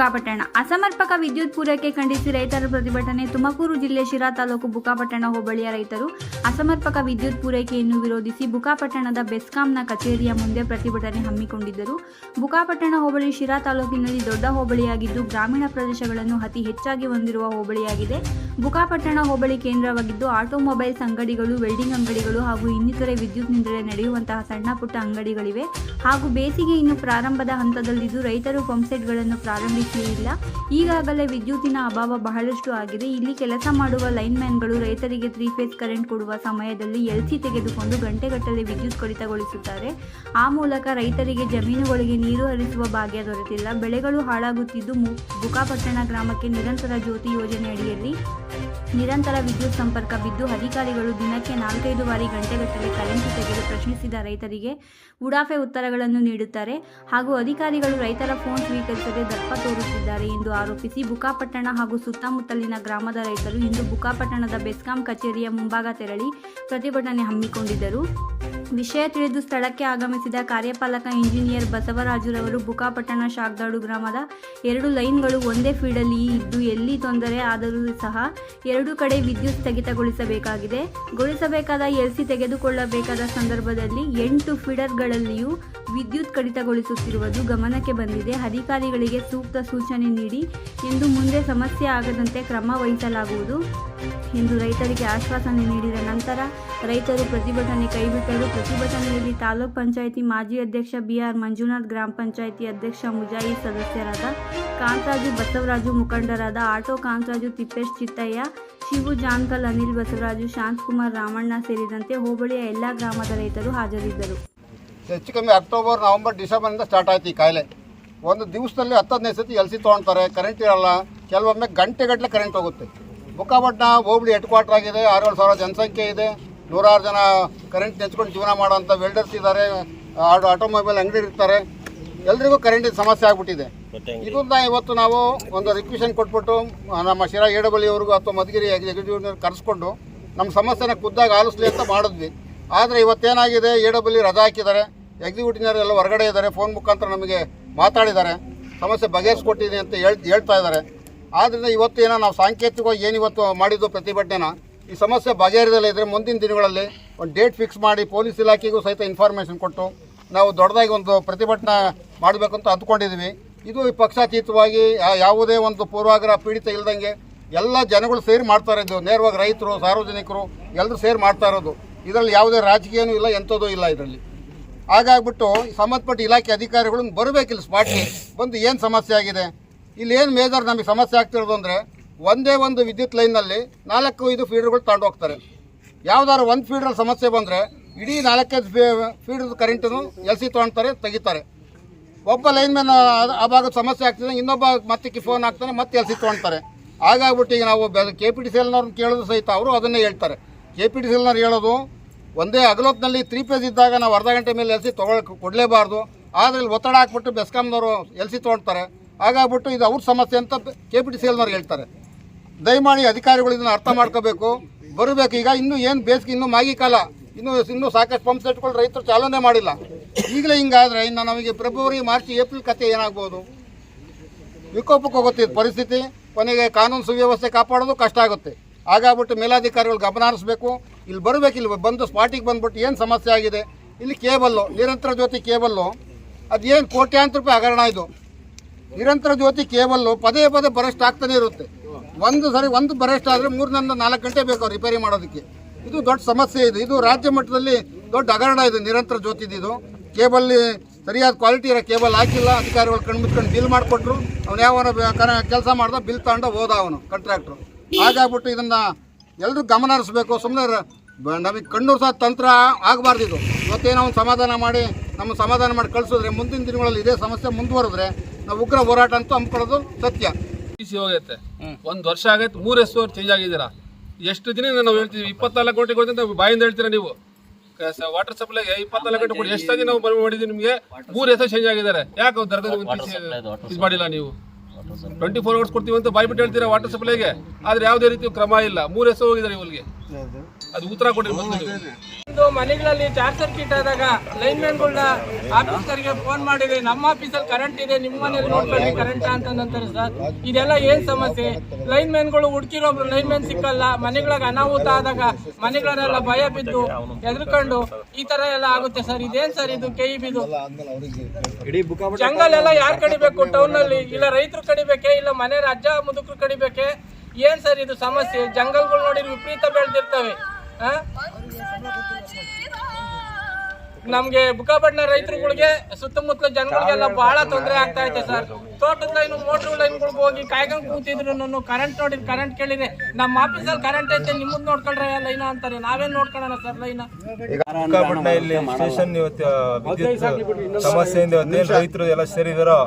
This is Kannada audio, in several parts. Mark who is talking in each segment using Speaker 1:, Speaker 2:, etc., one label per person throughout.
Speaker 1: ಬುಕ್ಕಾಪಟ್ಟಣ ಅಸಮರ್ಪಕ ವಿದ್ಯುತ್ ಪೂರೈಕೆ ಖಂಡಿಸಿ ರೈತರ ಪ್ರತಿಭಟನೆ. ತುಮಕೂರು ಜಿಲ್ಲೆ ಶಿರಾ ತಾಲೂಕು ಬುಕಾಪಟ್ಟಣ ಹೋಬಳಿಯ ರೈತರು ಅಸಮರ್ಪಕ ವಿದ್ಯುತ್ ಪೂರೈಕೆಯನ್ನು ವಿರೋಧಿಸಿ ಬುಕಾಪಟ್ಟಣದ ಬೆಸ್ಕಾಂನ ಕಚೇರಿಯ ಮುಂದೆ ಪ್ರತಿಭಟನೆ ಹಮ್ಮಿಕೊಂಡಿದ್ದರು. ಬುಕಾಪಟ್ಟಣ ಹೋಬಳಿ ಶಿರಾ ತಾಲೂಕಿನಲ್ಲಿ ದೊಡ್ಡ ಹೋಬಳಿಯಾಗಿದ್ದು, ಗ್ರಾಮೀಣ ಪ್ರದೇಶಗಳನ್ನು ಅತಿ ಹೆಚ್ಚಾಗಿ ಹೊಂದಿರುವ ಹೋಬಳಿಯಾಗಿದೆ. ಬುಕಾಪಟ್ಟಣ ಹೋಬಳಿ ಕೇಂದ್ರವಾಗಿದ್ದು ಆಟೋಮೊಬೈಲ್ಸ್ ಅಂಗಡಿಗಳು ವೆಲ್ಡಿಂಗ್ ಅಂಗಡಿಗಳು ಹಾಗೂ ಇನ್ನಿತರೆ ವಿದ್ಯುತ್ನಿಂದಲೇ ನಡೆಯುವಂತಹ ಸಣ್ಣ ಪುಟ್ಟ ಅಂಗಡಿಗಳಿವೆ ಹಾಗೂ ಬೇಸಿಗೆ ಇನ್ನು ಪ್ರಾರಂಭದ ಹಂತದಲ್ಲಿದ್ದು ರೈತರು ಪಂಪ್ಸೆಟ್ಗಳನ್ನು ಪ್ರಾರಂಭಿಸಿಲ್ಲ ಈಗಾಗಲೇ ವಿದ್ಯುತ್ತಿನ ಅಭಾವ ಬಹಳಷ್ಟು ಆಗಿದೆ. ಇಲ್ಲಿ ಕೆಲಸ ಮಾಡುವ ಲೈನ್ಮ್ಯಾನ್ಗಳು ರೈತರಿಗೆ ತ್ರೀ ಫೇಸ್ ಕರೆಂಟ್ ಕೊಡುವ ಸಮಯದಲ್ಲಿ ಎಲ್ಸಿ ತೆಗೆದುಕೊಂಡು ಗಂಟೆಗಟ್ಟಲೆ ವಿದ್ಯುತ್ ಕಡಿತಗೊಳಿಸುತ್ತಾರೆ. ಆ ಮೂಲಕ ರೈತರಿಗೆ ಜಮೀನುಗಳಿಗೆ ನೀರು ಹರಿಸುವ ಭಾಗ್ಯ ದೊರೆತಿಲ್ಲ. ಬೆಳೆಗಳು ಹಾಳಾಗುತ್ತಿದ್ದು ಬುಕಾಪಟ್ಟಣ ಗ್ರಾಮಕ್ಕೆ ನಿರಂತರ ಜ್ಯೋತಿ ಯೋಜನೆ ಅಡಿಯಲ್ಲಿ ನಿರಂತರ ವಿದ್ಯುತ್ ಸಂಪರ್ಕ ಬಿದ್ದು ಅಧಿಕಾರಿಗಳು ದಿನಕ್ಕೆ ನಾಲ್ಕೈದು ಬಾರಿ ಗಂಟೆಗಟ್ಟಲೆ ಕರೆಂಟ್ ತೆಗೆದು ಪ್ರಶ್ನಿಸಿದ ರೈತರಿಗೆ ಉಡಾಫೆ ಉತ್ತರಗಳನ್ನು ನೀಡುತ್ತಾರೆ. ಹಾಗೂ ಅಧಿಕಾರಿಗಳು ರೈತರ ಫೋನ್ ಸ್ವೀಕರಿಸದೆ ದರ್ಪ ತೋರುತ್ತಿದ್ದಾರೆ ಎಂದು ಆರೋಪಿಸಿ ಬುಕಾಪಟ್ಟಣ ಹಾಗೂ ಸುತ್ತಮುತ್ತಲಿನ ಗ್ರಾಮದ ರೈತರು ಇಂದು ಬುಕಾಪಟ್ಟಣದ ಬೆಸ್ಕಾಂ ಕಚೇರಿಯ ಮುಂಭಾಗ ತೆರಳಿ ಪ್ರತಿಭಟನೆ ಹಮ್ಮಿಕೊಂಡಿದ್ದರು. ವಿಷಯ ತಿಳಿದು ಸ್ಥಳಕ್ಕೆ ಆಗಮಿಸಿದ ಕಾರ್ಯಪಾಲಕ ಇಂಜಿನಿಯರ್ ಬಸವರಾಜುರವರು ಬುಕಾಪಟ್ಟಣ, ಶಾಗ್ದಾಡು ಗ್ರಾಮದ ಎರಡು ಲೈನ್ಗಳು ಒಂದೇ ಫೀಡಲ್ಲಿ ಇದ್ದು ಎಲ್ಲಿ ತೊಂದರೆ ಆದರೂ ಸಹ ಎರಡು ಕಡೆ ವಿದ್ಯುತ್ ಸ್ಥಗಿತಗೊಳಿಸಬೇಕಾಗಿದೆ. ಗೊಳಿಸಬೇಕಾದ ಎಲ್ಸಿ ತೆಗೆದುಕೊಳ್ಳಬೇಕಾದ ಸಂದರ್ಭದಲ್ಲಿ ಎಂಟು ಫೀಡರ್ಗಳಲ್ಲಿಯೂ ವಿದ್ಯುತ್ ಕಡಿತಗೊಳಿಸುತ್ತಿರುವುದು ಗಮನಕ್ಕೆ ಬಂದಿದೆ. ಅಧಿಕಾರಿಗಳಿಗೆ ಸೂಕ್ತ ಸೂಚನೆ ನೀಡಿ ಎಂದು ಮುಂದೆ ಸಮಸ್ಯೆ ಆಗದಂತೆ ಕ್ರಮ ವಹಿಸಲಾಗುವುದು ಎಂದು ರೈತರಿಗೆ ಆಶ್ವಾಸನೆ ನೀಡಿದ ನಂತರ ರೈತರು ಪ್ರತಿಭಟನೆ ಕೈಬಿಟ್ಟರು. ಪ್ರತಿಭಟನೆಯಲ್ಲಿ ತಾಲೂಕ್ ಪಂಚಾಯಿತಿ ಮಾಜಿ ಅಧ್ಯಕ್ಷ ಬಿಆರ್ ಮಂಜುನಾಥ್, ಗ್ರಾಮ ಪಂಚಾಯಿತಿ ಅಧ್ಯಕ್ಷ ಮುಜಾಯಿ ಸದಸ್ಯರಾದ ಕಾಂತರಾಜು ಬಸವರಾಜು ಮುಖಂಡರಾದ ಆಟೋ ಕಾಂತರಾಜು ತಿಪ್ಪೇಶ್ ಚಿತ್ತಯ್ಯ, ಶಿವು ಜಾನ್ಕಲ್, ಅನಿಲ್ ಬಸವರಾಜು ಶಾಂತಕುಮಾರ್ ರಾಮಣ್ಣ ಸೇರಿದಂತೆ ಹೋಬಳಿಯ ಎಲ್ಲ ಗ್ರಾಮದ ರೈತರು ಹಾಜರಿದ್ದರು.
Speaker 2: ಹೆಚ್ಚು ಕಮ್ಮಿ ಅಕ್ಟೋಬರ್, ನವಂಬರ್ ಡಿಸೆಂಬರಿಂದ ಸ್ಟಾರ್ಟ್ ಆಯ್ತು ಈ ಕಾಯಿಲೆ. ಒಂದು ದಿವಸದಲ್ಲಿ ಹತ್ತು ಹದಿನೈದು ಸತಿ ಎಲ್ಸಿ ತೊಗೊಳ್ತಾರೆ ಕರೆಂಟ್ ಇರಲ್ಲ, ಕೆಲವೊಮ್ಮೆ ಗಂಟೆಗಟ್ಟಲೆ ಕರೆಂಟ್ ಹೋಗುತ್ತೆ. ಬುಕ್ಕಾಪಟ್ಟಣ ಹೋಬಳಿ ಹೆಡ್ ಕ್ವಾರ್ಟರ್ ಆಗಿದೆ ಆರೇಳು ಸಾವಿರ ಜನಸಂಖ್ಯೆ ಇದೆ. ನೂರಾರು ಜನ ಕರೆಂಟ್ ನೆಚ್ಕೊಂಡು ಜೀವನ ಮಾಡುವಂಥ ವೆಲ್ಡರ್ಸ್ ಇದ್ದಾರೆ. ಆಟೋ ಆಟೋಮೊಬೈಲ್ ಅಂಗಡಿ ಇರ್ತಾರೆ. ಎಲ್ರಿಗೂ ಕರೆಂಟಿನ ಸಮಸ್ಯೆ ಆಗ್ಬಿಟ್ಟಿದೆ. ಇದನ್ನ ಇವತ್ತು ನಾವು ಒಂದು ರಿಕ್ವೆಷನ್ ಕೊಟ್ಬಿಟ್ಟು ನಮ್ಮ ಶಿರಾ ಏಡಬಳ್ಳಿಯವ್ರಿಗೂ ಅಥವಾ ಮಧುಗಿರಿ ಎಕ್ಸಿಕ್ಯೂಟಿವ್ನ ಕರೆಸ್ಕೊಂಡು ನಮ್ಮ ಸಮಸ್ಯೆನ ಖುದ್ದಾಗಿ ಆಲಿಸ್ಲಿ ಅಂತ ಮಾಡಿದ್ವಿ. ಆದರೆ ಇವತ್ತೇನಾಗಿದೆ? ಎ ಡಬ್ಲ್ಯೂ ರಜಾ ಹಾಕಿದ್ದಾರೆ. ಎಕ್ಸಿಕ್ಯೂಟಿವ್ನವರು ಎಲ್ಲ ಹೊರಗಡೆ ಇದ್ದಾರೆ. ಫೋನ್ ಮುಖಾಂತರ ನಮಗೆ ಮಾತಾಡಿದ್ದಾರೆ. ಸಮಸ್ಯೆ ಬಗೆಹರಿಸ್ಕೊಟ್ಟಿದೆ ಅಂತ ಹೇಳ್ ಹೇಳ್ತಾ ಇದ್ದಾರೆ. ಆದ್ದರಿಂದ ಇವತ್ತು ಏನೋ ನಾವು ಸಾಂಕೇತಿಕವಾಗಿ ಏನು ಇವತ್ತು ಮಾಡಿದ್ದು ಪ್ರತಿಭಟನೆನ ಈ ಸಮಸ್ಯೆ ಬಗೆಹರಿದಲ್ಲ ಇದ್ದರೆ ಮುಂದಿನ ದಿನಗಳಲ್ಲಿ ಒಂದು ಡೇಟ್ ಫಿಕ್ಸ್ ಮಾಡಿ ಪೊಲೀಸ್ ಇಲಾಖೆಗೂ ಸಹಿತ ಇನ್ಫಾರ್ಮೇಷನ್ ಕೊಟ್ಟು ನಾವು ದೊಡ್ಡದಾಗಿ ಒಂದು ಪ್ರತಿಭಟನೆ ಮಾಡಬೇಕು ಅಂತ ಅಂದ್ಕೊಂಡಿದ್ದೀವಿ ಇದು ಪಕ್ಷಾತೀತವಾಗಿ ಯಾವುದೇ ಒಂದು ಪೂರ್ವಾಗ್ರಹ, ಪೀಡಿತ ಇಲ್ದಂಗೆ ಎಲ್ಲ ಜನಗಳು ಸೇರಿ ಮಾಡ್ತಾ ಇರೋದು. ನೇರವಾಗಿ ರೈತರು, ಸಾರ್ವಜನಿಕರು ಎಲ್ಲರೂ ಸೇರಿ ಮಾಡ್ತಾ ಇರೋದು. ಇದರಲ್ಲಿ ಯಾವುದೇ ರಾಜಕೀಯನೂ ಇಲ್ಲ, ಎಂಥದ್ದೂ ಇಲ್ಲ ಇದರಲ್ಲಿ. ಹಾಗಾಗ್ಬಿಟ್ಟು ಸಂಬಂಧಪಟ್ಟ ಇಲಾಖೆ ಅಧಿಕಾರಿಗಳನ್ನು ಬರಬೇಕಿಲ್ಲ ಸ್ಪಾಟ್ಗೆ ಬಂದು ಏನು ಸಮಸ್ಯೆ ಆಗಿದೆ? ಇಲ್ಲಿ ಏನು ಮೇಜರ್ ನಮಗೆ ಸಮಸ್ಯೆ ಆಗ್ತಿರೋದು ಅಂದರೆ ಒಂದೇ ಒಂದು ವಿದ್ಯುತ್ ಲೈನ್ನಲ್ಲಿ ನಾಲ್ಕು, ಐದು ಫೀಡರ್ಗಳು ತಗೊಂಡು ಹೋಗ್ತಾರೆ. ಯಾವ್ದಾದ್ರು ಒಂದು ಫೀಡ್ರಲ್ಲಿ ಸಮಸ್ಯೆ ಬಂದರೆ ಇಡೀ ನಾಲ್ಕೈದು ಫೀಡರ್ ಕರೆಂಟನ್ನು ಎಲ್ಸಿ ತೊಗೊಳ್ತಾರೆ ತೆಗಿತಾರೆ. ಒಬ್ಬ ಲೈನ್ ಮ್ಯಾನ್ ಆ ಭಾಗದ ಸಮಸ್ಯೆ ಆಗ್ತದೆ, ಇನ್ನೊಬ್ಬ ಮತ್ತೆ ಕಿ ಫೋನ್ ಹಾಕ್ತಾನೆ, ಮತ್ತೆ ಎಲ್ಸಿ ತೊಗೊಳ್ತಾರೆ ಹಾಗಾಗ್ಬಿಟ್ಟು ಈಗ ನಾವು ಕೆ ಪಿ ಟಿ ಸಿ ಕೇಳೋದು ಸಹಿತ ಅವರು ಅದನ್ನೇ ಹೇಳ್ತಾರೆ. ಕೆ ಪಿ ಟಿ ಸಿ ಎಲ್ನವ್ರು ಹೇಳೋದು, ಒಂದೇ ಅಗಲೋತ್ನಲ್ಲಿ ತ್ರೀ ಪೇಜ್ ಇದ್ದಾಗ ನಾವು ಅರ್ಧ ಗಂಟೆ ಮೇಲೆ ಎಲ್ಸಿ ಸಿ ತೊಗೊಳ್ ಕೊಡಲೇಬಾರ್ದು. ಆದರೆ ಒತ್ತಡ ಹಾಕ್ಬಿಟ್ಟು ಬೆಸ್ಕಾಮ್ನವರು ಎಲ್ಸಿ ತೊಗೊಳ್ತಾರೆ ಹಾಗಾಗ್ಬಿಟ್ಟು ಇದು ಅವ್ರ ಸಮಸ್ಯೆ ಅಂತ ಕೆ ಪಿ ಟಿ ಸಿ ಎಲ್ನವ್ರು ಹೇಳ್ತಾರೆ. ದಯಮಾಡಿ ಅಧಿಕಾರಿಗಳು ಇದನ್ನು ಅರ್ಥ ಮಾಡ್ಕೋಬೇಕು. ಬರಬೇಕು. ಈಗ ಇನ್ನೂ ಏನು ಬೇಸಿಗೆ, ಇನ್ನೂ ಮಾಗಿ ಕಾಲ. ಇನ್ನೂ ಇನ್ನೂ ಸಾಕಷ್ಟು ಪಂಪ್ ಸೆಟ್ಗಳು ರೈತರು ಚಾಲನೆ ಮಾಡಿಲ್ಲ. ಈಗಲೇ ಹಿಂಗಾದ್ರೆ ಇನ್ನು ನಮಗೆ ಫೆಬ್ರವರಿ ಮಾರ್ಚ್ ಏಪ್ರಿಲ್ ಕತೆ ಏನಾಗ್ಬೋದು? ವಿಕೋಪಕ್ಕೆ ಹೋಗುತ್ತೆ ಪರಿಸ್ಥಿತಿ. ಕೊನೆಗೆ ಕಾನೂನು ಸುವ್ಯವಸ್ಥೆ ಕಾಪಾಡೋದು ಕಷ್ಟ ಆಗುತ್ತೆ. ಹಾಗಾಗ್ಬಿಟ್ಟು ಮೇಲಾಧಿಕಾರಿಗಳು ಗಮನ ಹರಿಸ್ಬೇಕು. ಇಲ್ಲಿ ಬರಬೇಕು. ಇಲ್ಲಿ ಬಂದು ಸ್ಪಾಟಿಗೆ ಬಂದ್ಬಿಟ್ಟು ಏನು ಸಮಸ್ಯೆ ಆಗಿದೆ? ಇಲ್ಲಿ ಕೇಬಲ್ಲು, ನಿರಂತರ ಜ್ಯೋತಿ ಕೇಬಲ್ಲು. ಅದೇನು ಕೋಟ್ಯಾಂತರ ರೂಪಾಯಿ ಹಗರಣ ಇದು. ನಿರಂತರ ಜ್ಯೋತಿ ಕೇಬಲ್ಲು ಪದೇ ಪದೇ ಬರಷ್ಟು ಆಗ್ತಾನೆ ಇರುತ್ತೆ. ಒಂದು ಸರಿ ಒಂದು ಬರೆಸ್ಟ್ ಆದರೆ ಮೂರರಿಂದ ನಾಲ್ಕು ಗಂಟೆ ಬೇಕು ರಿಪೇರಿ ಮಾಡೋದಕ್ಕೆ. ಇದು ದೊಡ್ಡ ಸಮಸ್ಯೆ ಇದೆ. ಇದು ರಾಜ್ಯ ಮಟ್ಟದಲ್ಲಿ ದೊಡ್ಡ ಹಗರಣ ಇದೆ. ನಿರಂತರ ಜ್ಯೋತಿದ್ದು ಇದು. ಕೇಬಲ್ ಸರಿಯಾದ ಕ್ವಾಲಿಟಿ ಇರೋ ಕೇಬಲ್ ಹಾಕಿಲ್ಲ. ಅಧಿಕಾರಿಗಳು ಕಣ್ಣು ಬಿಲ್ ಮಾಡಿಕೊಟ್ರು. ಅವ್ನು ಯಾವನ ಕೆಲಸ ಮಾಡ್ದ, ಬಿಲ್ ತಗೊಂಡ ಹೋದ ಅವನು ಕಾಂಟ್ರಾಕ್ಟ್ರು ಹಾಗಾಗ್ಬಿಟ್ಟು ಇದನ್ನು ಎಲ್ಲರೂ ಗಮನ ಹರಿಸ್ಬೇಕು. ಸುಮ್ಮನೆ ನಮಗೆ ಕಣ್ಣು ಸಹ ತಂತ್ರ ಇದು. ಇವತ್ತೇನೋ ಒಂದು ಸಮಾಧಾನ ಮಾಡಿ, ನಮ್ಮ ಸಮಾಧಾನ ಮಾಡಿ ಕಳಿಸಿದ್ರೆ ಮುಂದಿನ ದಿನಗಳಲ್ಲಿ ಇದೇ ಸಮಸ್ಯೆ ಮುಂದುವರೆದ್ರೆ ನಾವು ಉಗ್ರ ಹೋರಾಟ ಅಂತೂ ಹಮ್ಮಿಕೊಳ್ಳೋದು ಸತ್ಯ.
Speaker 3: ಸಿ ಹೋಗುತ್ತೆ ಒಂದ್ ವರ್ಷ ಆಗೈತೆ ಮೂರ್ ಓರ್ ಚೇಂಜ್ ಆಗಿದ್ದೀರಾ? ಎಷ್ಟು ದಿನ ನಾವು ಹೇಳ್ತೀವಿ ಇಪ್ಪತ್ನಾಲ್ಕು ಕೋಟಿ ಕೊಡ್ತೀನಿ ಅಂತ ಬಾಯಿಂದ ಹೇಳ್ತೀರಾ ನೀವು? ವಾಟರ್ ಸಪ್ಲೈಗೆ ಇಪ್ಪತ್ನಾಲ್ಕು ಗಂಟೆ ಕೊಡಿ. ಎಷ್ಟು ನಾವು ಬಂದ್ ಮಾಡಿದ್ವಿ ನಿಮಗೆ? ಮೂರ್ ಎಸ್ ಚೇಂಜ್ ಆಗಿದ್ದಾರೆ. ಯಾಕೆ ದರ್ಗದ ಇದು ಮಾಡಿಲ್ಲ ನೀವು? ಟ್ವೆಂಟಿ ಫೋರ್ ಅವರ್ಸ್ ಕೊಡ್ತೀವಿ ಅಂತ ಬಾಯ್ಬಿಟ್ಟು ಹೇಳ್ತೀರಾ ವಾಟರ್ ಸಪ್ಲೈಗೆ ಆದ್ರೆ ಯಾವುದೇ ರೀತಿ ಕ್ರಮ ಇಲ್ಲ. ಮೂರ್ ಎಸ್ ಹೋಗಿದ್ದಾರೆ ಇವರಿಗೆ. ಅದು ಉತ್ತರ ಕೊಡಿ
Speaker 4: ಒಂದು ಮನೆಗಳಲ್ಲಿ ಶಾರ್ಟ್ ಸರ್ಕ್ಯೂಟ್ ಆದಾಗ ಲೈನ್ ಮ್ಯಾನ್ಗಳನ್ನ ಆಫೀಸರ್ಗೆ ಫೋನ್ ಮಾಡಿದ್ರೆ ನಮ್ಮ ಆಫೀಸಲ್ಲಿ ಕರೆಂಟ್ ಇದೆ ನಿಮ್ಮ ಮನೇಲಿ ನೋಡ್ಕೊಳ್ಳಿ ಕರೆಂಟ್ ಅಂತ ಅಂತಾರೆ ಸರ್ ಇದೆಲ್ಲ ಏನ್ ಸಮಸ್ಯೆ? ಲೈನ್ ಮ್ಯಾನ್ಗಳು ಹುಡುಕಿರೋಬ್ರು ಲೈನ್ ಮ್ಯಾನ್ ಸಿಕ್ಕಲ್ಲ ಮನೆಗಳಿಗೆ ಅನಾಹುತ ಆದಾಗ ಮನೆಗಳನ್ನೆಲ್ಲ ಭಯ ಬಿದ್ದು ಎದ್ರುಕೊಂಡು ಈ ತರ ಎಲ್ಲ ಆಗುತ್ತೆ ಸರ್. ಇದೇನ್ ಸರ್ ಇದು ಕೈ ಬಿದ್ದು ಜಂಗಲ್ ಎಲ್ಲ ಯಾರು ಕಡಿಬೇಕು? ಟೌನ್ನಲ್ಲಿ ಇಲ್ಲ ರೈತರು ಕಡಿಬೇಕೆ ಇಲ್ಲ ಮನೆ ಅಜ್ಜ ಮುದುಕರು ಕಡಿಬೇಕೆ? ಏನ್ ಸರ್ ಇದು ಸಮಸ್ಯೆ? ಜಂಗಲ್ಗಳು ನೋಡಿ ವಿಪರೀತ ಬೆಳೆದಿರ್ತವೆ? ನಮ್ಗೆ ಬುಕ್ಕಾಪಟ್ಟಣ ರೈತರುಗಳಿಗೆ ಸುತ್ತಮುತ್ತಲ ಜನಗಳಿಗೆಲ್ಲ ಬಹಳ ತೊಂದರೆ ಆಗ್ತಾ ಐತೆ ಸರ್. ತೋಟದ ಲೈನ್ ಮೋಟ್ರ್ ಲೈನ್ಗಳಿಗೆ ಹೋಗಿ ಕಾಯ್ಕೊಂಡು ಕೂತಿದ್ರು ನಾನು ಕರೆಂಟ್ ನೋಡಿದ್ರೆ ಕರೆಂಟ್ ಕೇಳಿದೆ ನಮ್ಮ ಆಫೀಸಲ್ಲಿ ಕರೆಂಟ್ ಐತೆ, ನಿಮ್ಮದ್ ನೋಡ್ಕೊಂಡ್ರೆ ಲೈನ್ ಅಂತಾರೆ. ನಾವೇನ್ ನೋಡ್ಕೊಳ್ಳೋಣ ಸರ್ ಲೈನ್
Speaker 5: ಬುಕ್ಕಾಪಟ್ಟಣ ಇಲ್ಲಿ ಸ್ಟೇಷನ್ ಇವತ್ತು ಸಮಸ್ಯೆಯಿಂದ ರೈತರು ಎಲ್ಲ ಸೇರಿದಾರೋ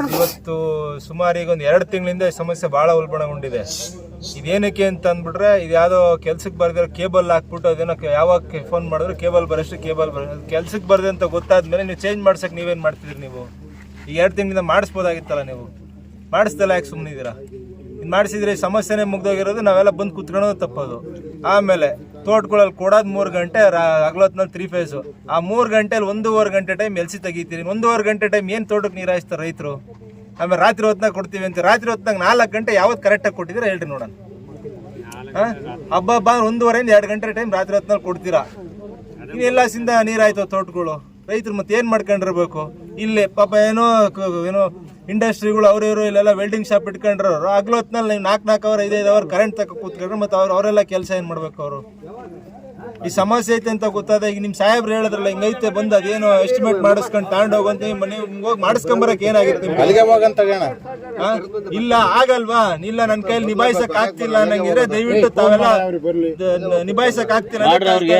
Speaker 5: ಇವತ್ತು ಸುಮಾರು ಈಗ ಒಂದು ಎರಡು ತಿಂಗಳಿಂದ ಈ ಸಮಸ್ಯೆ ಬಹಳ ಉಲ್ಬಣಗೊಂಡಿದೆ. ಇದೇನಕ್ಕೆ ಅಂತ ಅಂದ್ಬಿಟ್ರೆ, ಇದು ಯಾವುದೋ ಕೆಲ್ಸಕ್ಕೆ ಬರ್ದಿರೋ ಕೇಬಲ್ ಹಾಕ್ಬಿಟ್ಟು ಅದೇನೋ ಯಾವಾಗ ಫೋನ್ ಮಾಡಿದ್ರು ಕೇಬಲ್ ಬರೋಷ್ಟು ಕೇಬಲ್ ಬರ ಕೆಲ್ಸಕ್ಕೆ ಬರ್ದೆ ಅಂತ ಗೊತ್ತಾದ್ಮೇಲೆ ನೀವು ಚೇಂಜ್ ಮಾಡ್ಸಕ್ಕೆ ನೀವೇನು ಮಾಡ್ತಿದ್ರಿ ನೀವು? ಈಗ ಎರಡು ತಿಂಗಳಿಂದ ಮಾಡಿಸ್ಬೋದಾಗಿತ್ತಲ್ಲ ನೀವು? ಮಾಡಿಸ್ದಲ್ಲ ಯಾಕೆ ಸುಮ್ಮನಿದ್ದೀರಾ ಇದು ಮಾಡಿಸಿದ್ರೆ ಸಮಸ್ಯೆನೇ ಮುಗ್ದೋಗಿರೋದು, ನಾವೆಲ್ಲ ಬಂದು ಕುತ್ಕೊಳೋದು ತಪ್ಪೋದು. ಆಮೇಲೆ ತೋಟಗಳಲ್ಲಿ ಕೊಡೋದು ಮೂರು ಗಂಟೆ ಹಗಲೊತ್ನಲ್ಲಿ ತ್ರೀ ಫೇಸು ಆ ಮೂರು ಗಂಟೆಲಿ ಒಂದೂವರೆ ಗಂಟೆ ಟೈಮ್ ಎಲ್ಸಿ ತೆಗಿತೀರಿ. ಒಂದೂವರೆ ಗಂಟೆ ಟೈಮ್ ಏನು ತೋಟಕ್ಕೆ ನೀರು ಹಾಯಿಸ್ತಾರೆ ರೈತರು? ಆಮೇಲೆ ರಾತ್ರಿ ಹೊತ್ನಾಗ ಕೊಡ್ತೀವಿ ಅಂತ ರಾತ್ರಿ ಹೊತ್ನಾಗ ನಾಲ್ಕು ಗಂಟೆ ಯಾವತ್ತು ಕರೆಕ್ಟಾಗಿ ಕೊಟ್ಟಿದ್ರೆ ಹೇಳ್ರಿ ನೋಡೋಣ. ಹಾಂ? ಹಬ್ಬ ಹಬ್ಬ ಒಂದೂವರೆಯಿಂದ ಎರಡು ಗಂಟೆ ಟೈಮ್ ರಾತ್ರಿ ಹೊತ್ನಲ್ಲಿ ಕೊಡ್ತೀರಾ? ಇನ್ನೆಲ್ಲ ಸಿಂದ ನೀರಾಯ್ತು ತೋಟಗಳು? ರೈತರು ಮತ್ತೆ ಏನು ಮಾಡ್ಕೊಂಡಿರ್ಬೇಕು? ಇಲ್ಲಿ ಪಾಪ ಏನೋ ಕ- ಏನೋ ಇಂಡಸ್ಟ್ರಿಗಳು ಅವ್ರು ಇವರು ಇಲ್ಲೆಲ್ಲ ವೆಲ್ಡಿಂಗ್ ಶಾಪ್ ಇಟ್ಕೊಂಡಿರೋರು. ಆಗ್ಲೋ ಹೊತ್ತಿನಲ್ಲಿ ನೀವು ನಾಲ್ಕು ನಾಲ್ಕು ಅವರ್ ಐದೈದು ಅವರ್ ಕರೆಂಟ್ ತಕ ಕೂತ್ಕೊಂಡ್ರೆ ಮತ್ತೆ ಅವ್ರು ಅವರೆಲ್ಲ ಕೆಲಸ ಏನು ಮಾಡ್ಬೇಕು ಅವರು? ಈ ಸಮಸ್ಯೆ ಐತೆ ಅಂತ ಗೊತ್ತಾದ ಈಗ ನಿಮ್ಮ ಸಾಹೇಬ್ರು ಹೇಳಿದ್ರಲ್ಲ ಹಿಂಗೈತೆ ಬಂದು ಅದೇನು ಎಸ್ಟಿಮೇಟ್ ಮಾಡಿಸ್ಕೊಂಡು ಅಂತ ನಿಮ್ಮ ಮನೆ ಹೋಗಿ ಮಾಡಿಸ್ಕೊಂಬರಕ್ಕೆ ಏನಾಗಿರುತ್ತೆ
Speaker 2: ಹೋಗಂತ?
Speaker 5: ಇಲ್ಲ ಆಗಲ್ವಾ? ಇಲ್ಲ ನನ್ನ ಕೈಲಿ ನಿಭಾಯಿಸಕ್ ಆಗ್ತಿಲ್ಲ ಅನ್ನಂಗಿದ್ರೆ ದಯವಿಟ್ಟು ತಾವೆಲ್ಲ ನಿಭಾಯಿಸಕ್ ಆಗ್ತಿಲ್ಲ.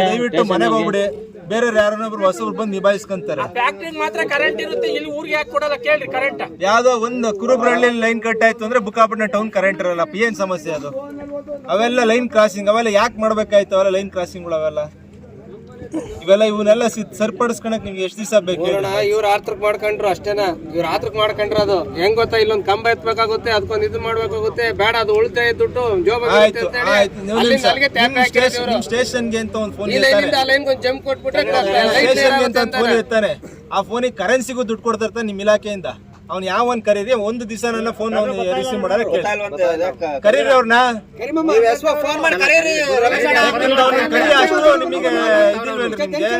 Speaker 5: ದಯವಿಟ್ಟು ಮನೆಗೆ ಹೋಗ್ಬಿಡಿ. ಬೇರೆ ಯಾರನ್ನೊಬ್ರು ಹೊಸಬ್ರು ಬಂದು ನಿಭಾಯಿಸ್ಕೊಂತಾರೆ.
Speaker 4: ಫ್ಯಾಕ್ಟ್ರಿಗೆ ಮಾತ್ರ ಕರೆಂಟ್ ಇರುತ್ತೆ ಇಲ್ಲಿ ಊರಿಗೆ ಯಾಕೆ ಕೊಡಲ್ಲ? ಕೇಳ್ರಿ ಕರೆಂಟ್
Speaker 5: ಯಾವ್ದೋ ಒಂದು ಕುರುಬ್ರಳ್ಳಿ ಲೈನ್ ಕಟ್ ಆಯ್ತು ಅಂದ್ರೆ ಬುಕ್ಕಾಪಟ್ಟಣ ಟೌನ್ ಕರೆಂಟ್ ಇರಲ್ಲ. ಏನ್ ಸಮಸ್ಯೆ ಅದು? ಅವೆಲ್ಲ ಲೈನ್ ಕ್ರಾಸಿಂಗ್ ಅವೆಲ್ಲ ಯಾಕೆ ಮಾಡ್ಬೇಕಾಯ್ತು? ಅವೆಲ್ಲ ಲೈನ್ ಕ್ರಾಸಿಂಗ್ಗಳು ಅವೆಲ್ಲ ಇವೆಲ್ಲ ಇವನ್ನೆಲ್ಲ ಸರಿಪಡಿಸ್ಕೊಳಕ್ ನಿಮ್ಗೆ ಎಷ್ಟು ದಿವಸ ಬೇಕು ಇವ್ರ
Speaker 6: ಇವ್ರು ಆತ್ರಕ್ ಮಾಡ್ಕೊಂಡ್ರು ಅಷ್ಟೇನಾ? ಇವ್ರ ಆತ್ರಕ್ ಮಾಡ್ಕೊಂಡ್ರು ಅದು. ಹೆಂಗ್ ಗೊತ್ತಾ ಇಲ್ಲೊಂದ್ ಕಂಬ ಎತ್ಬೇಕಾಗುತ್ತೆ ಅದಕ್ಕೊಂದ್ ಇದು ಮಾಡ್ಬೇಕಾಗುತ್ತೆ. ಬೇಡ ಅದು ಉಳಿತಾಯ ದುಡ್ಡು. ಜೋಬ್
Speaker 5: ಆಯ್ತು ಆಯ್ತು. ನೀವು
Speaker 6: ಅಲ್ಲಿಂದ
Speaker 5: ಸ್ಟೇಷನ್ಗೆ ಅಂತ ಒಂದು ಫೋನ್
Speaker 6: ಒಂದ್ ಜಂಪ್ ಕೊಟ್ಬಿಟ್ರೆ
Speaker 5: ಸ್ಟೇಷನ್ಗೆ ಅಂತ ಫೋನ್ ಇರ್ತಾನೆ ಆ ಫೋನಿಗೆ ಕರೆನ್ಸಿಗೂ ದುಡ್ಡು ಕೊಡ್ತಾ ಇರ್ತಾನೆ ನಿಮ್ಮ ಇಲಾಖೆಯಿಂದ. ಅವ್ನು ಯಾವ ಒಂದ್ ಕರೀರಿ? ಒಂದು ದಿವಸ ನನ್ನ ಫೋನ್ ರಿಸೀವ್ ಮಾಡಾರೆ ಕರೀರಿ ಅವ್ರನ್ನ
Speaker 6: ಫೋನ್ ಮಾಡಿ ಕರೀರಿ.
Speaker 5: ಯಾಕಂದ್ರೆ ಅವ್ರನ್ನ ಕರೀರಿ? ಅಷ್ಟು ನಿಮಗೆ ಇದಿಲ್ವೇನ್ರಿ ನಿಮ್ಗೆ?